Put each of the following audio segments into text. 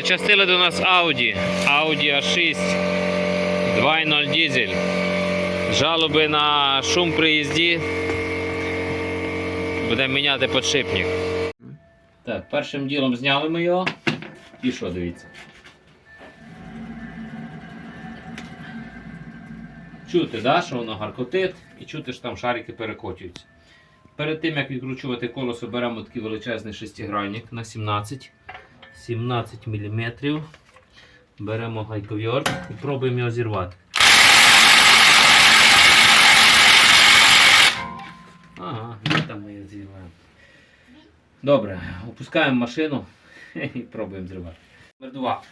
Зачастили до нас Audi. Audi A6 2.0 дизель. Жалоби на шум при їзді. Будемо міняти подшипник. Так, першим ділом зняли ми його. І що, дивіться. Чути, да, що воно гаркотить, і чути, що там шарики перекочуються. Перед тим, як відкручувати колесо, беремо такий величезний шестигранник на 17 17 мм. Беремо гайковір і пробуємо його зірвати. Ага, і там ми його зірваємо. Добре, опускаємо машину і пробуємо зривати. Номер два.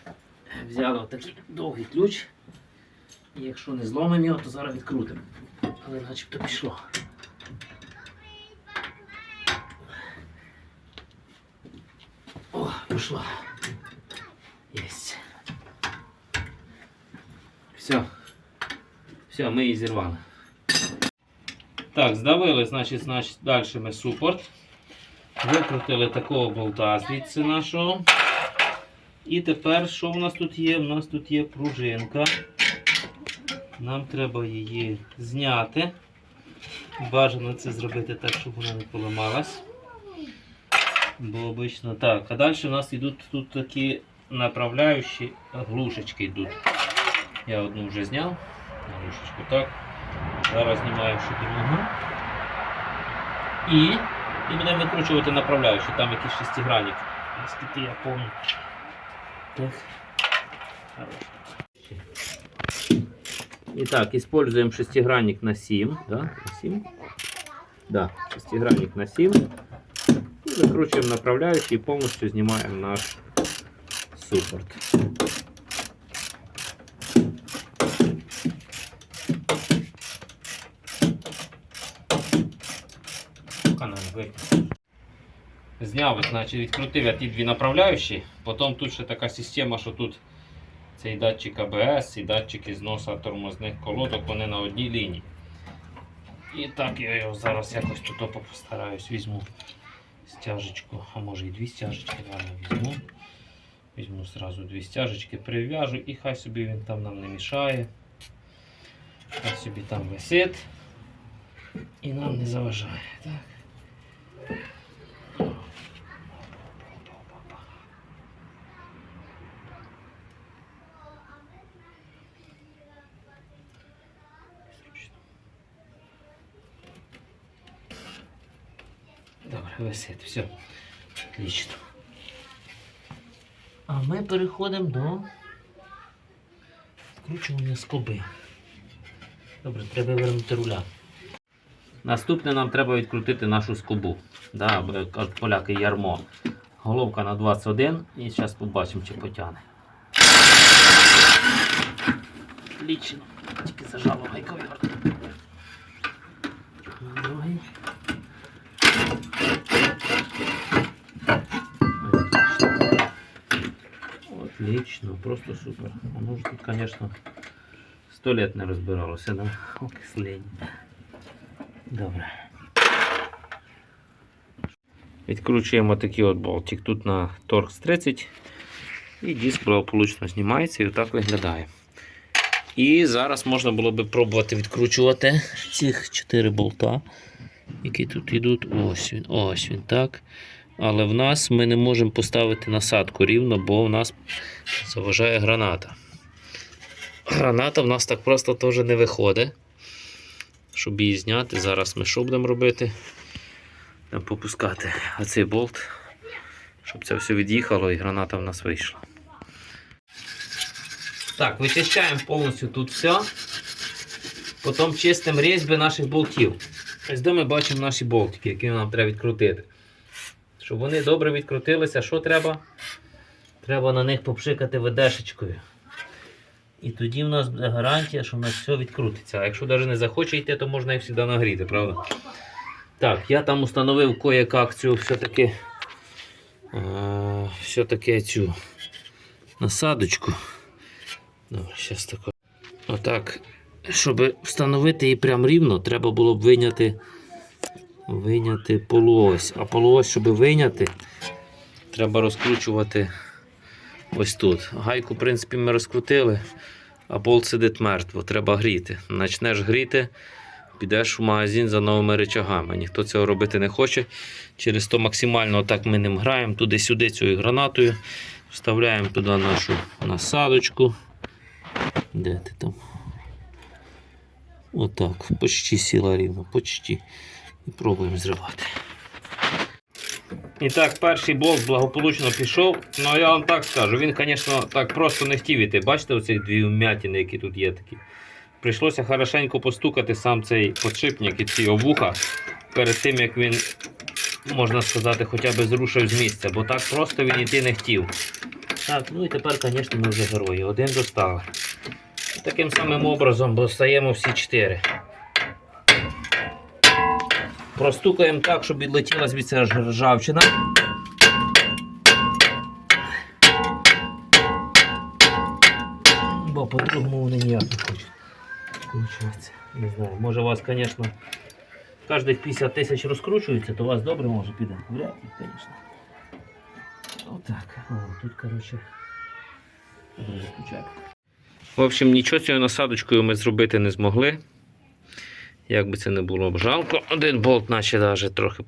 Взяли такий довгий ключ. І якщо не зломимо його, то зараз відкрутимо. Але начебто пішло. О, пішло. Єсть. Все. Все, ми її зірвали. Так, здавили, значить, значить, далі ми супорт. Викрутили такого болта звідси нашого. І тепер що в нас тут є? У нас тут є пружинка. Нам треба її зняти. Бажано це зробити так, щоб вона не поламалась. Бо обично так. А далі у нас йдуть тут такі направляючі глушечки йдуть. Я одну вже зняв. Глушечку так. Зараз знімаю ще другу. І, і будемо викручувати направляючі. Там якийсь шестигранник. Наскільки я пам'ятаю. Так. Хорошо. Итак, используем шестигранник на 7. Да? На 7. Да, шестигранник на 7. И закручиваем направляющий и полностью снимаем наш суппорт. Канал. Зняв, значить, відкрутив я ті дві направляючі. Потім тут ще така система, що тут цей датчик АБС і датчики зносу тормозних колодок, вони на одній лінії. І так я його зараз якось тут постараюсь візьму стяжечку, а може і дві стяжечки ладно, візьму. Візьму одразу дві стяжечки, прив'яжу і хай собі він там нам не мішає. Хай собі там висить і нам не заважає. Так. Добре, висить, все. Отлично. А ми переходимо до скручування скоби. Добре, треба вернути руля. Наступне нам треба відкрутити нашу скобу. Да, кажуть поляки ярмо. Головка на 21 і зараз побачимо, чи потягне. Отлично. Тільки зажало гайковір. Отлично, просто супер. Воно тут, конечно, сто лет не розбиралося на окисленні. Добре. Відкручуємо такий от болтик. Тут на торкс 30 і диск благополучно знімається і отак виглядає. І зараз можна було би пробувати відкручувати цих 4 болта, які тут йдуть. Ось він, ось він так. Але в нас ми не можемо поставити насадку рівно, бо в нас заважає граната. Граната в нас так просто теж не виходить. Щоб її зняти, зараз ми що будемо робити? Там попускати оцей болт, щоб це все від'їхало і граната в нас вийшла. Так, вичищаємо повністю тут все. Потім чистимо різьби наших болтів. Ось де ми бачимо наші болтики, які нам треба відкрутити. Щоб вони добре відкрутилися, що треба? Треба на них попшикати ведешечкою. І тоді в нас буде гарантія, що в нас все відкрутиться. А якщо навіть не захоче йти, то можна їх завжди нагріти, правда? Так, я там установив кое-как цю все-таки е, все-таки цю насадочку. Добре, зараз тако. Отак. Щоб встановити її прям рівно, треба було б виняти, виняти полуось. А полуось, щоб виняти, треба розкручувати ось тут. Гайку, в принципі, ми розкрутили, а болт сидить мертво, треба гріти. Начнеш гріти, підеш в магазин за новими речагами. Ніхто цього робити не хоче. Через то максимально так ми ним граємо туди-сюди цією гранатою. Вставляємо туди нашу насадочку. Де ти там? Отак, почти сіла рівно, почти. І пробуємо зривати. І так, перший болт благополучно пішов. Ну я вам так скажу, він, звісно, так просто не хотів іти. Бачите, оці дві вмятини, які тут є такі. Прийшлося хорошенько постукати сам цей подшипник і ці обуха перед тим, як він, можна сказати, хоча б зрушив з місця, бо так просто він іти не хотів. Так, ну і тепер, звісно, ми вже герої. Один достали. Таким самим образом достаємо всі чотири. Простукаємо так, щоб відлетіла звідси аж ржавчина. Бо по-другому вони ніяк не хочуть. Не знаю. Може у вас, звісно, кожних 50 тисяч розкручується, то у вас добре може піде. Вряд ли, звісно. Отак. О, тут, коротше. В общем, нічого з цією насадочкою ми зробити не змогли. Як би це не було б жалко. Один болт наче навіть трохи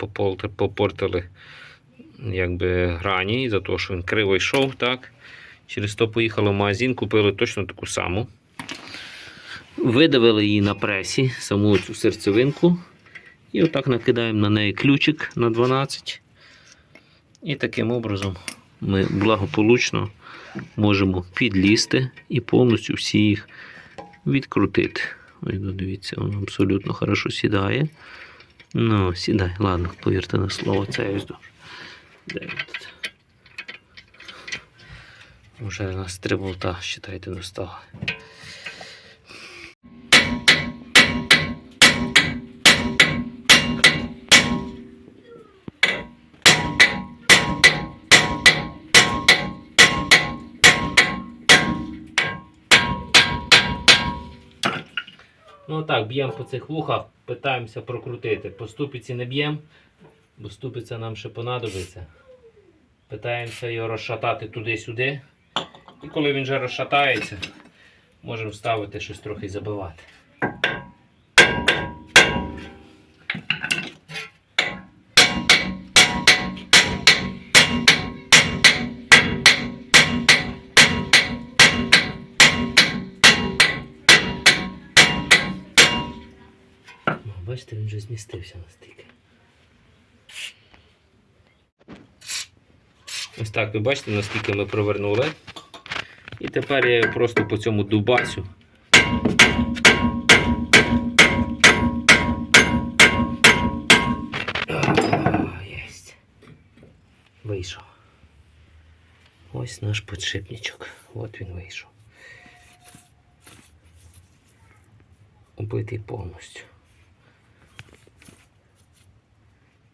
попортили якби, грані, за те, що він криво йшов. так. Через то поїхали в магазин, купили точно таку саму. Видавили її на пресі, саму цю серцевинку. І отак накидаємо на неї ключик на 12. І таким образом ми благополучно можемо підлізти і повністю всі їх відкрутити. Ось ну, дивіться, воно абсолютно хорошо сідає. Ну, сідай, ладно, повірте на слово, це ось добре. Уже у нас три болта, вважайте, достало. Ну так, б'ємо по цих вухах, питаємося прокрутити. По ступиці не б'ємо, бо ступиця нам ще понадобиться. Питаємося його розшатати туди-сюди. І коли він вже розшатається, можемо вставити щось трохи забивати. О, Бачите, він вже змістився настільки. Ось так, ви бачите, наскільки ми провернули. І тепер я просто по цьому дубасю. Єсть. Вийшов. Ось наш подшипничок. От він вийшов. Убитий повністю.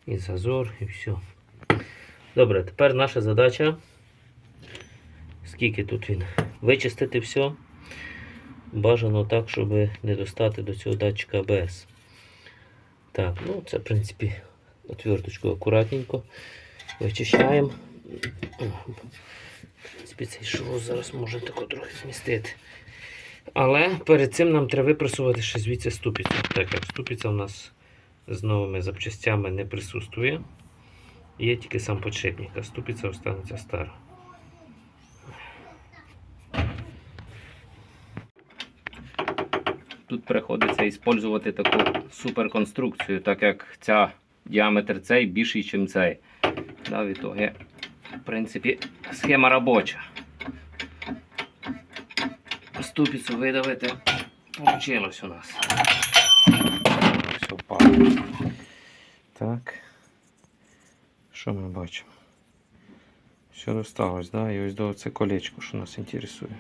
І зазор, і все. Добре, тепер наша задача. Скільки тут він? Вичистити все. Бажано так, щоб не достати до цього датчика ABS. Так, ну це, в принципі, отверточку акуратненько. Вичищаємо. В принципі, цей шрус зараз може тако трохи змістити. Але перед цим нам треба випресувати ще звідси ступицю. Так як ступиця у нас з новими запчастями не присутствує. Є тільки сам подшипник, а ступиця останеться стара. Тут приходиться використовувати таку суперконструкцію, так як ця діаметр цей більший, ніж цей. Да, в в принципі, схема робоча. Ступицю видавити Получилось у нас. Впало. Так. Що ми бачимо? Все досталось, да? І ось до це колечко, що нас інтересує.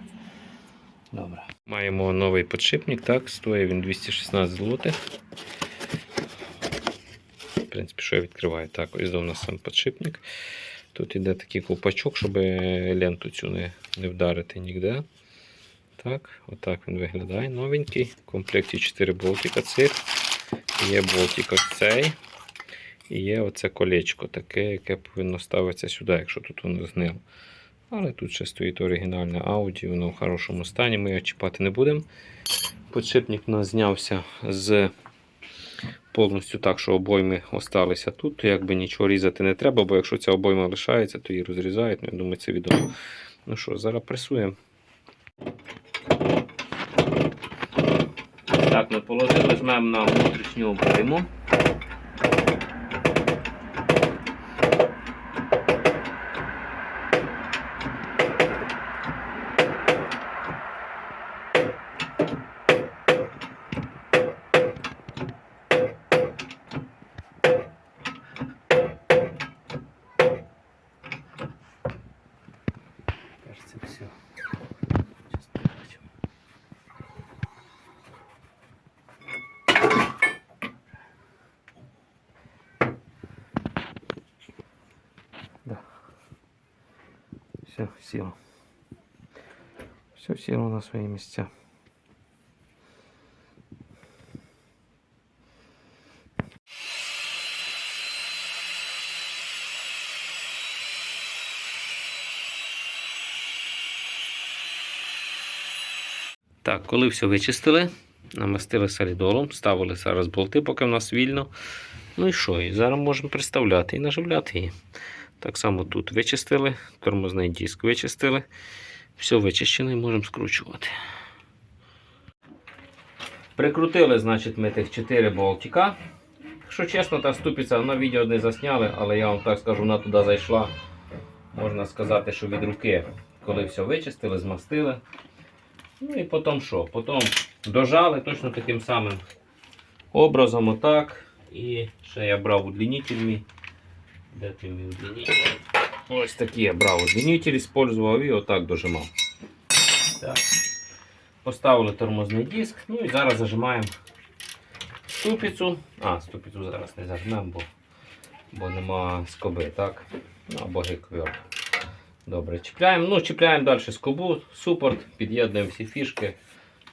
Добре. Маємо новий подшипник, так, стоїть він 216 злотих. В принципі, що я відкриваю? Так, ось до нас сам подшипник. Тут іде такий ковпачок, щоб ленту цю не, не вдарити ніде. Так, отак він виглядає. Новенький. В комплекті 4 болтика цих. Є болтик ось цей. І є оце колечко таке, яке повинно ставитися сюди, якщо тут воно знило. Але тут ще стоїть оригінальне Audi, воно в хорошому стані, ми його чіпати не будемо. Подшипник у нас знявся з повністю так, що обойми осталися тут. То якби нічого різати не треба, бо якщо ця обойма лишається, то її розрізають. Ну, я думаю, це відомо. Ну що, зараз пресуємо. Так, ми положили, жмемо на внутрішню обойму. Все, сіло. Все сіло на свої місця. Так, коли все вичистили, намастили солідолом, ставили зараз болти, поки в нас вільно. Ну і що? І зараз можемо приставляти і наживляти її. Так само тут вичистили, тормозний диск вичистили. Все вичищено і можемо скручувати. Прикрутили, значить, ми тих 4 болтика. Якщо чесно, та ступиця на відео не засняли, але я вам так скажу, вона туди зайшла. Можна сказати, що від руки, коли все вичистили, змастили. Ну і потім що? Потім дожали точно таким самим образом, отак. І ще я брав удлінитель мій. Де ти мій удлінитель? Ось такий я брав удлінитель, использував і отак дожимав. Так. Поставили тормозний диск, ну і зараз зажимаємо ступицю. А, ступицю зараз не зажмемо, бо, бо нема скоби, так? Ну, або гайковерт. Добре, чіпляємо. Ну, чіпляємо далі скобу, супорт, під'єднуємо всі фішки.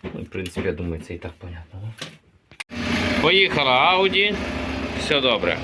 Ну, в принципі, я думаю, це і так понятно. Да? Поїхала Audi. Все добре.